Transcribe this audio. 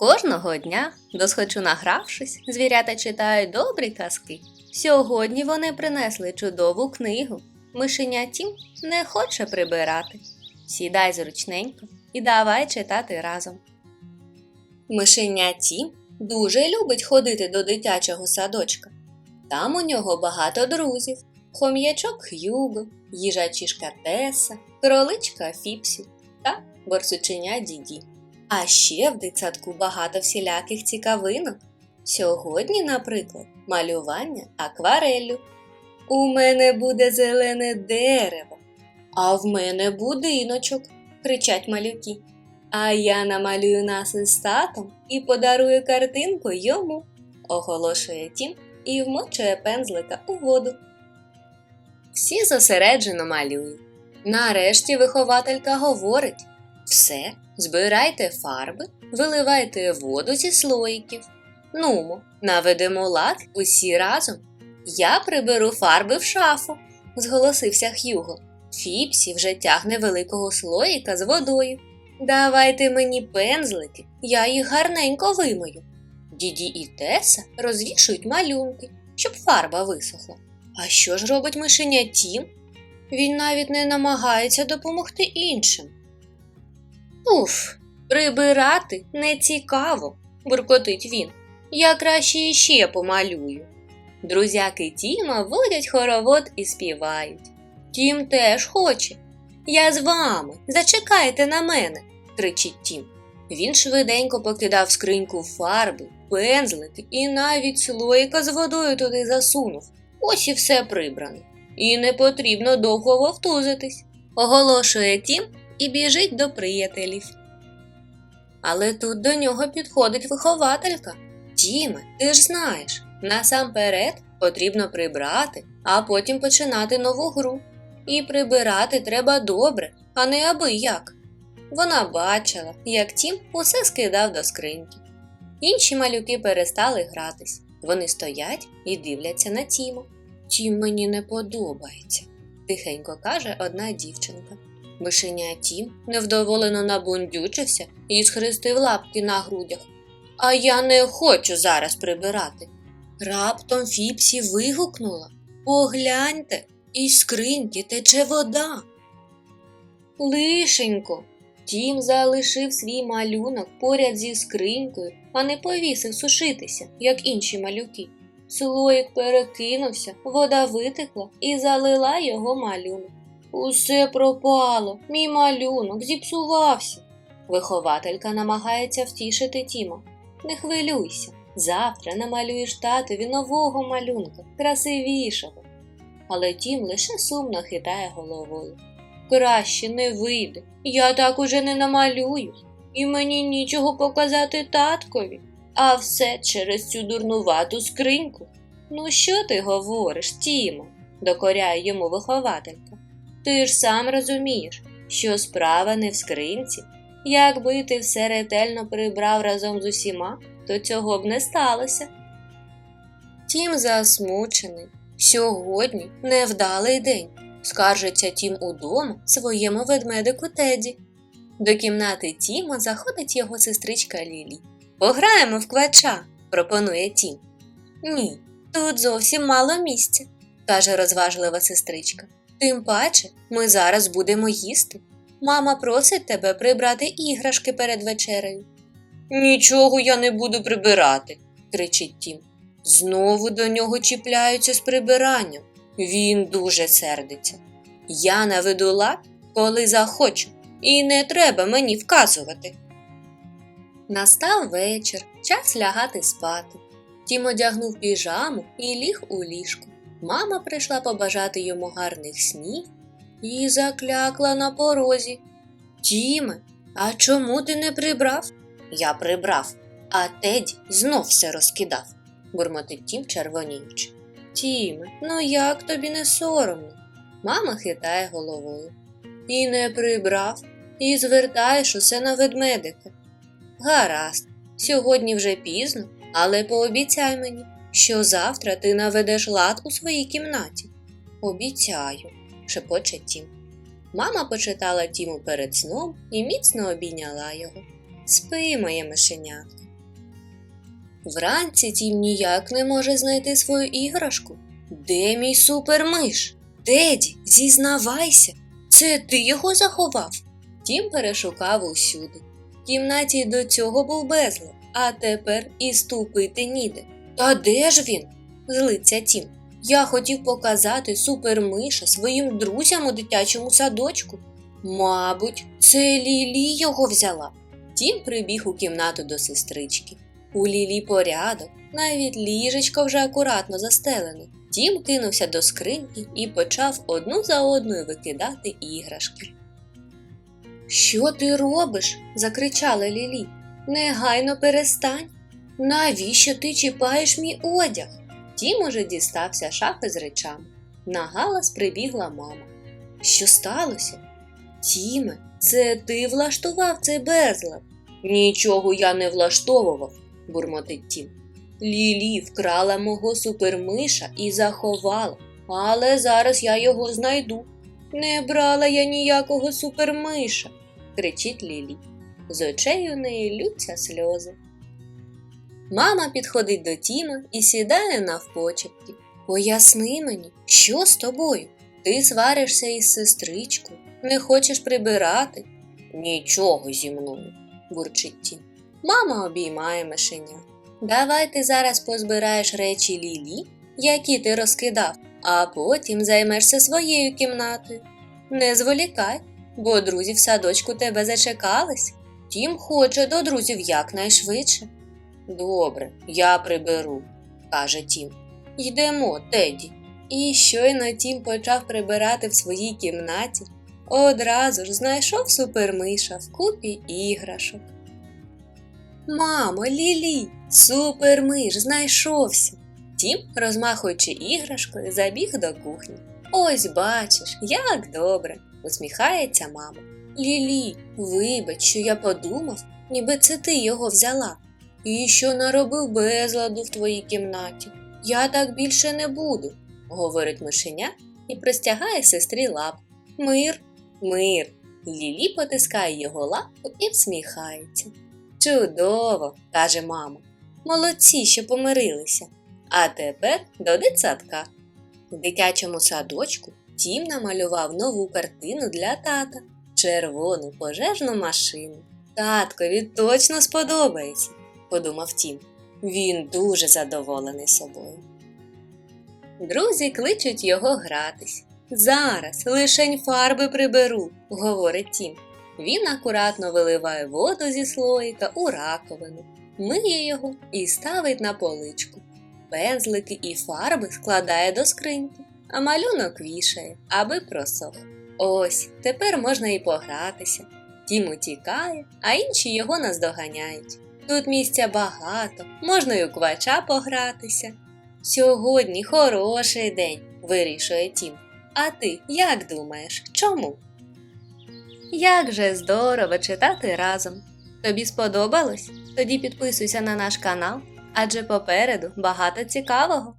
Кожного дня, досхочу награвшись, звірята читають добрі казки. Сьогодні вони принесли чудову книгу. Мишеня Тім не хоче прибирати. Сідай зручненько і давай читати разом. Мишеня Тім дуже любить ходити до дитячого садочка. Там у нього багато друзів: хом'ячок Х'юго, їжачішка Теса, кроличка Фіпсі та борсученя Діді. А ще в дитсадку багато всіляких цікавинок. Сьогодні, наприклад, малювання аквареллю. У мене буде зелене дерево, а в мене будиночок, кричать малюки. А я намалюю нас із татом і подарую картинку йому, оголошує тім і вмочує пензлика у воду. Всі зосереджено малюють. Нарешті вихователька говорить: все, збирайте фарби, виливайте воду зі слоїків. Нумо, наведемо лад усі разом. Я приберу фарби в шафу, зголосився Х'юго. Фіпсі вже тягне великого слоїка з водою. Давайте мені пензлики, я їх гарненько вимою. Діді і Теса розвішують малюнки, щоб фарба висохла. А що ж робить мишеня Тім? Він навіть не намагається допомогти іншим. Уф, прибирати не цікаво, буркотить він. Я краще іще помалюю. Друзяки Тіма водять хоровод і співають. Тім теж хоче. Я з вами, зачекайте на мене, кричить Тім. Він швиденько покидав скриньку фарби, пензлики і навіть слоїка з водою туди засунув. Ось і все прибрано. І не потрібно довго вовтузитись, оголошує Тім і біжить до приятелів. Але тут до нього підходить вихователька. Тіме, ти ж знаєш, насамперед потрібно прибрати, а потім починати нову гру. І прибирати треба добре, а не аби як. Вона бачила, як Тім усе скидав до скриньки. Інші малюки перестали гратись. Вони стоять і дивляться на Тіма. Тім мені не подобається, тихенько каже одна дівчинка. Мишеня Тім невдоволено набундючився і схрестив лапки на грудях. А я не хочу зараз прибирати. Раптом Фіпсі вигукнула Погляньте, із скриньки тече вода. Лишенько. Тім залишив свій малюнок поряд зі скринькою, а не повісив сушитися, як інші малюки. Слоїк перекинувся, вода витекла і залила його малюнок. Усе пропало, мій малюнок зіпсувався. Вихователька намагається втішити Тіма. Не хвилюйся, завтра намалюєш татові нового малюнка, красивішого. Але Тім лише сумно хитає головою. Краще не вийде, я так уже не намалюю, і мені нічого показати таткові, а все через цю дурнувату скриньку. Ну, що ти говориш, Тімо? докоряє йому вихователька. Ти ж сам розумієш, що справа не в скринці. Якби ти все ретельно прибрав разом з усіма, то цього б не сталося. Тім засмучений. Сьогодні невдалий день, скаржиться Тім удома своєму ведмедику Теді. До кімнати Тіма заходить його сестричка Лілі. Пограємо в квача, пропонує Тім. Ні, тут зовсім мало місця, каже розважлива сестричка. Тим паче ми зараз будемо їсти. Мама просить тебе прибрати іграшки перед вечерею. Нічого я не буду прибирати, кричить Тім. Знову до нього чіпляються з прибиранням. Він дуже сердиться. Я наведу лад, коли захочу, і не треба мені вказувати. Настав вечір, час лягати спати. Тім одягнув піжаму і ліг у ліжко. Мама прийшла побажати йому гарних снів і заклякла на порозі. Тіме, а чому ти не прибрав? Я прибрав, а Теді знов все розкидав, бурмотить Тім червоніючи. Тіме, ну як тобі не соромно? Мама хитає головою. І не прибрав, і звертаєш усе на ведмедика. Гаразд, сьогодні вже пізно, але пообіцяй мені, що завтра ти наведеш лад у своїй кімнаті. Обіцяю, шепоче Тім. Мама почитала Тіму перед сном і міцно обійняла його. Спи, моє мишенятко, Вранці Тім ніяк не може знайти свою іграшку. Де мій супермиш? Деді, зізнавайся, це ти його заховав? Тім перешукав усюди. В кімнаті до цього був безлад, а тепер і ступити ніде. Та де ж він? злиться Тім. Я хотів показати супермиша своїм друзям у дитячому садочку. Мабуть, це Лілі його взяла. Тім прибіг у кімнату до сестрички. У Лілі порядок, навіть ліжечко вже акуратно застелене. Тім кинувся до скриньки і почав одну за одною викидати іграшки. Що ти робиш? закричала Лілі. Негайно перестань. Навіщо ти чіпаєш мій одяг? Тім уже дістався шафи з речами. На галас прибігла мама. Що сталося? Тіме, це ти влаштував цей безлад? Нічого я не влаштовував, бурмотить Тім. Лілі вкрала мого супермиша і заховала, але зараз я його знайду. Не брала я ніякого супермиша, кричить Лілі. З очей у неї лються сльози. Мама підходить до Тіма і сідає навпочепки. Поясни мені, що з тобою? Ти сваришся із сестричкою, не хочеш прибирати? Нічого зі мною, бурчить Тім. Мама обіймає мишеня. Давай ти зараз позбираєш речі Лілі, які ти розкидав, а потім займешся своєю кімнатою. Не зволікай, бо друзі в садочку тебе зачекались. Тім хоче до друзів якнайшвидше. Добре, я приберу, каже Тім. Йдемо, Теді. І щойно Тім почав прибирати в своїй кімнаті, одразу ж знайшов супермиша в купі іграшок. Мамо, Лілі, супермиш знайшовся. Тім, розмахуючи іграшкою, забіг до кухні. Ось бачиш, як добре, усміхається мама. Лілі, вибач, що я подумав, ніби це ти його взяла. І що наробив безладу в твоїй кімнаті. Я так більше не буду, говорить мишеня і простягає сестрі лап. Мир, мир. Лілі потискає його лапу і всміхається. Чудово, каже мама. Молодці, що помирилися. А тепер до дитсадка. В дитячому садочку Тім намалював нову картину для тата червону пожежну машину. Таткові точно сподобається, подумав Тім. Він дуже задоволений собою. Друзі кличуть його гратись. Зараз лишень фарби приберу, говорить Тім. Він акуратно виливає воду зі слоїка у раковину, миє його і ставить на поличку. Пензлики і фарби складає до скриньки, а малюнок вішає, аби просох. Ось, тепер можна і погратися. Тім утікає, а інші його наздоганяють. Тут місця багато, можна й у квача погратися. Сьогодні хороший день, вирішує Тім. А ти як думаєш, чому? Як же здорово читати разом. Тобі сподобалось? Тоді підписуйся на наш канал, адже попереду багато цікавого.